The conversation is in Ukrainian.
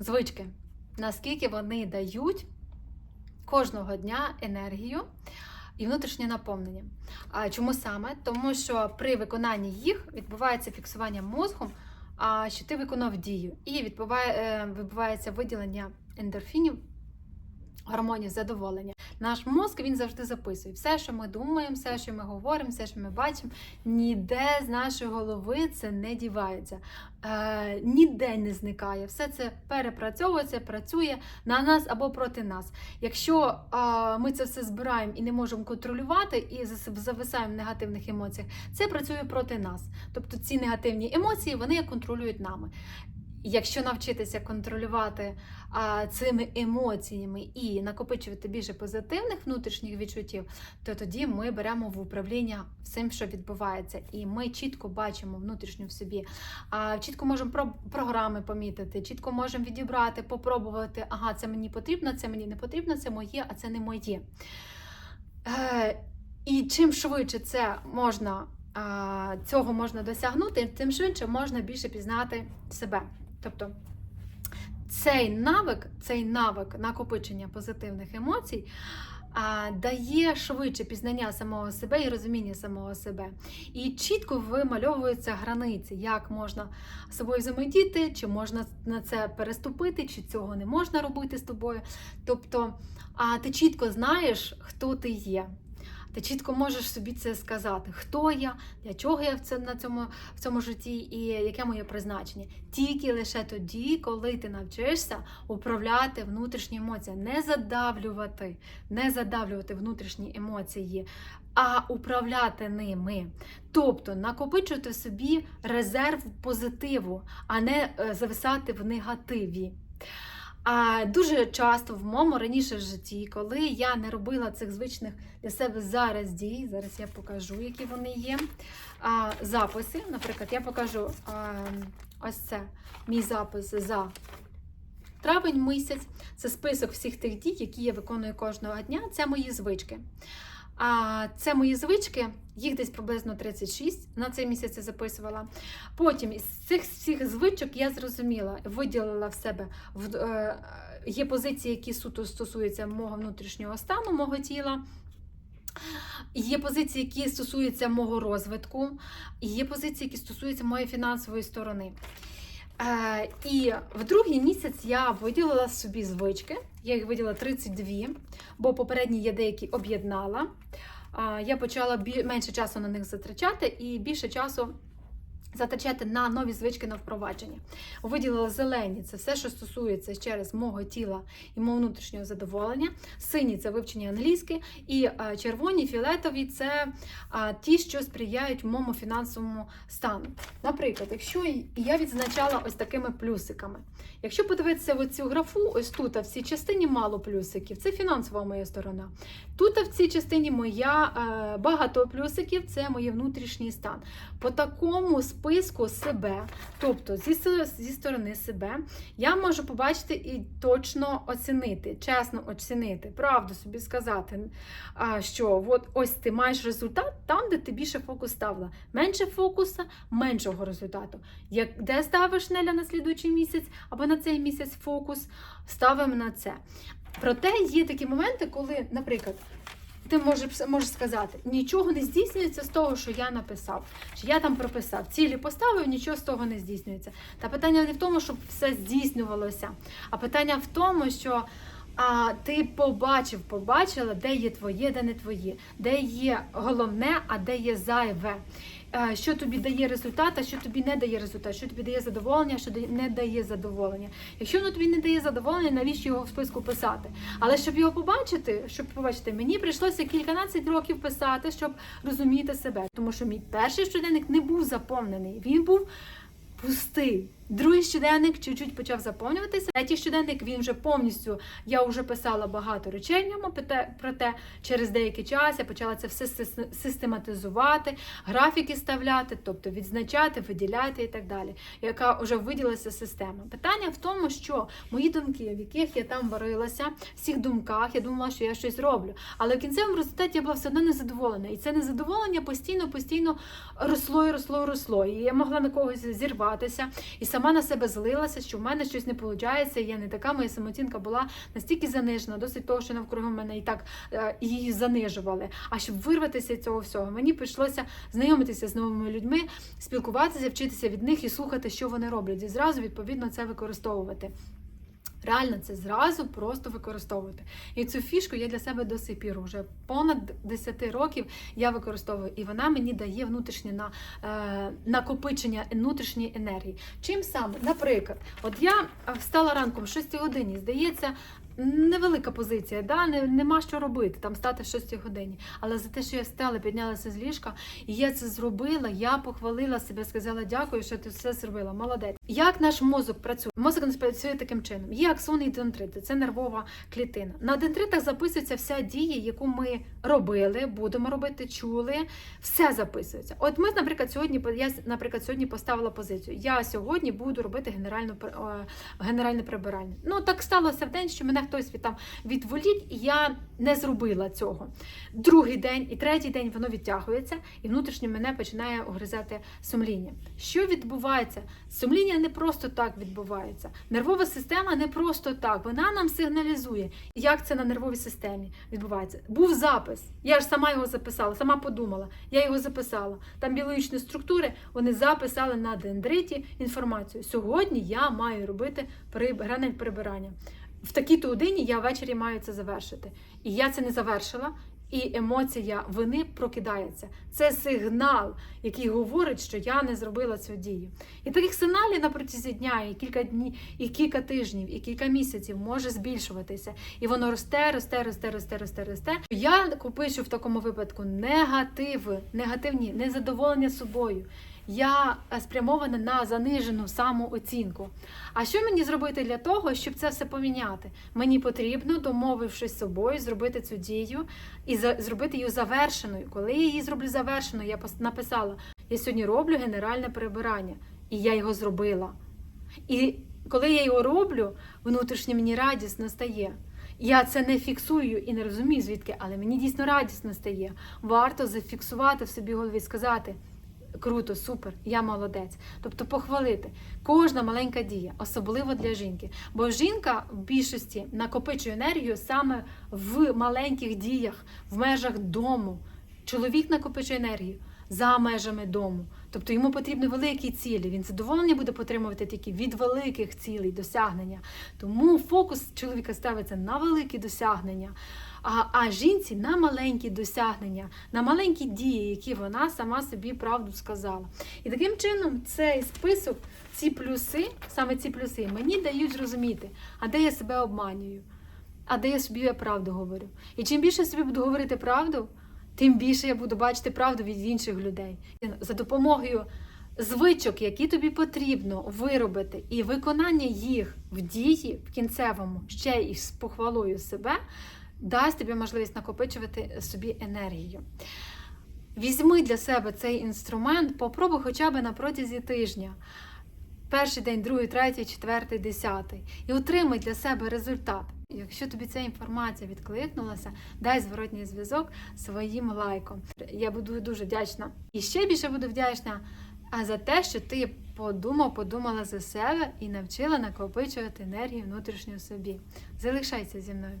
Звички. Наскільки вони дають кожного дня енергію і внутрішнє наповнення. А чому саме? Тому що при виконанні їх відбувається фіксування мозгом, що ти виконав дію, і е, відбувається виділення ендорфінів. Гормонів задоволення. Наш мозк він завжди записує все, що ми думаємо, все, що ми говоримо, все, що ми бачимо, ніде з нашої голови це не дівається, е, ніде не зникає. Все це перепрацьовується, працює на нас або проти нас. Якщо е, ми це все збираємо і не можемо контролювати, і зависаємо в негативних емоціях, це працює проти нас. Тобто ці негативні емоції вони контролюють нами. Якщо навчитися контролювати а, цими емоціями і накопичувати більше позитивних внутрішніх відчуттів, то тоді ми беремо в управління всім, що відбувається, і ми чітко бачимо внутрішньо в собі. А, чітко можемо про програми помітити, чітко можемо відібрати, попробувати. Ага, це мені потрібно, це мені не потрібно, це моє, а це не моє. Е, і чим швидше це можна. Цього можна досягнути, тим швидше можна більше пізнати себе. Тобто цей навик, цей навик накопичення позитивних емоцій дає швидше пізнання самого себе і розуміння самого себе. І чітко вимальовуються границі, як можна з собою взаємодіяти, чи можна на це переступити, чи цього не можна робити з тобою. Тобто, а ти чітко знаєш, хто ти є. Ти чітко можеш собі це сказати, хто я, для чого я в це на цьому в цьому житті і яке моє призначення. Тільки лише тоді, коли ти навчишся управляти внутрішні емоції, не задавлювати, не задавлювати внутрішні емоції, а управляти ними. Тобто накопичувати собі резерв позитиву, а не е, зависати в негативі. А дуже часто в моєму раніше житті, коли я не робила цих звичних для себе зараз дій, зараз я покажу, які вони є. А, записи, наприклад, я покажу а, ось це мій запис за травень місяць. Це список всіх тих дій, які я виконую кожного дня. Це мої звички. А це мої звички, їх десь приблизно 36 на цей місяць я записувала. Потім із цих всіх звичок я зрозуміла, виділила в себе в е, є позиції, які суто стосуються мого внутрішнього стану, мого тіла. Є позиції, які стосуються мого розвитку, є позиції, які стосуються моєї фінансової сторони. І в другий місяць я виділила собі звички. Я їх виділила 32, бо попередні я деякі об'єднала. Я почала менше часу на них затрачати і більше часу затрачати на нові звички на впровадження. Виділила зелені це все, що стосується ще раз мого тіла і мого внутрішнього задоволення. Сині це вивчення англійське, і е, червоні, фіолетові це ті, що сприяють моєму фінансовому стану. Наприклад, якщо я відзначала ось такими плюсиками. Якщо подивитися в цю графу, ось тут в цій частині мало плюсиків, це фінансова моя сторона. Тут в цій частині моя е, багато плюсиків, це моє внутрішній стан. По такому списку себе, тобто зі, зі сторони себе, я можу побачити і точно оцінити, чесно оцінити, правду собі сказати, що от ось ти маєш результат там, де ти більше фокус ставила. Менше фокуса, меншого результату. Як де ставиш Неля на слідуючий місяць або на цей місяць фокус, ставимо на це. Проте є такі моменти, коли, наприклад, ти можеш, можеш сказати, нічого не здійснюється з того, що я написав, чи я там прописав. Цілі поставив, нічого з того не здійснюється. Та питання не в тому, щоб все здійснювалося, а питання в тому, що а, ти побачив, побачила, де є твоє, де не твоє, де є головне, а де є зайве. Е, Що тобі дає результат, а що тобі не дає результат, що тобі дає задоволення, що не дає задоволення. Якщо воно тобі не дає задоволення, навіщо його в списку писати? Але щоб його побачити, щоб побачити, мені прийшлося кільканадцять років писати, щоб розуміти себе. Тому що мій перший щоденник не був заповнений, він був пустий. Другий щоденник чуть-чуть почав заповнюватися. Третій щоденник він вже повністю. Я вже писала багато речей в ньому, проте- через деякий час я почала це все систематизувати, графіки ставляти, тобто відзначати, виділяти і так далі. Яка вже виділилася система. Питання в тому, що мої думки, в яких я там варилася, в всіх думках, я думала, що я щось роблю. Але в кінцевому результаті я була все одно незадоволена. І це незадоволення постійно, постійно росло і росло, і росло. І я могла на когось зірватися. І сама на себе злилася, що в мене щось не виходить, я не така, моя самооцінка була настільки занижена, досить того, що навкруги мене і так е, її занижували. А щоб вирватися з цього всього, мені прийшлося знайомитися з новими людьми, спілкуватися, вчитися від них і слухати, що вони роблять, і зразу відповідно це використовувати. Реально це зразу просто використовувати. І цю фішку я для себе до сих пір вже понад 10 років я використовую, і вона мені дає внутрішнє на, е, накопичення внутрішньої енергії. Чим саме? Наприклад, от я встала ранком в 6 годині, здається. Невелика позиція, да? не, нема що робити, там стати в 6 годині. Але за те, що я встала, піднялася з ліжка, і я це зробила, я похвалила себе, сказала дякую, що ти все зробила. Молодець. Як наш мозок працює? Мозок нас працює таким чином. Є аксони і дендрити, це нервова клітина. На дендритах записується вся дія, яку ми робили, будемо робити, чули. Все записується. От ми, наприклад, сьогодні я, наприклад, сьогодні поставила позицію. Я сьогодні буду робити генеральну е, генеральне прибирання. Ну так сталося в день, що мене хтось від там відволік, і я не зробила цього. Другий день і третій день воно відтягується, і внутрішньо мене починає огризати сумління. Що відбувається? Сумління не просто так відбувається. Нервова система не просто так. Вона нам сигналізує, як це на нервовій системі відбувається. Був запис. Я ж сама його записала, сама подумала. Я його записала. Там біологічні структури вони записали на дендриті інформацію. Сьогодні я маю робити прибирання прибирання. В такій-то годині я ввечері маю це завершити. І я це не завершила. І емоція вини прокидається. Це сигнал, який говорить, що я не зробила цю дію. І таких сигналів на протязі дня, і кілька днів, і кілька тижнів, і кілька місяців може збільшуватися. І воно росте, росте, росте, росте, росте, росте. Я купичу в такому випадку негативи, негативні, незадоволення собою. Я е, спрямована на занижену самооцінку. А що мені зробити для того, щоб це все поміняти? Мені потрібно, домовившись з собою, зробити цю дію і зробити її завершеною. Коли я її зроблю завершеною, я написала: я сьогодні роблю генеральне прибирання, і я його зробила. І коли я його роблю, внутрішньо мені радісно стає. Я це не фіксую і не розумію звідки, але мені дійсно радісно стає. Варто зафіксувати в собі голові, сказати. Круто, супер, я молодець. Тобто похвалити. Кожна маленька дія, особливо для жінки. Бо жінка в більшості накопичує енергію саме в маленьких діях, в межах дому. Чоловік накопичує енергію за межами дому. Тобто йому потрібні великі цілі. Він задоволення буде отримувати тільки від великих цілей, досягнення. Тому фокус чоловіка ставиться на великі досягнення. А, а жінці на маленькі досягнення, на маленькі дії, які вона сама собі правду сказала. І таким чином цей список, ці плюси, саме ці плюси, мені дають зрозуміти, а де я себе обманюю, а де я собі правду говорю. І чим більше я собі буду говорити правду, тим більше я буду бачити правду від інших людей. За допомогою звичок, які тобі потрібно виробити, і виконання їх в дії в кінцевому ще й з похвалою себе, дасть тобі можливість накопичувати собі енергію. Візьми для себе цей інструмент, попробуй хоча б на протязі тижня. Перший день, другий, третій, четвертий, десятий. І отримай для себе результат. Якщо тобі ця інформація відкликнулася, дай зворотній зв'язок своїм лайком. Я буду дуже вдячна. І ще більше буду вдячна за те, що ти подумав, подумала за себе і навчила накопичувати енергію внутрішню собі. Залишайся зі мною.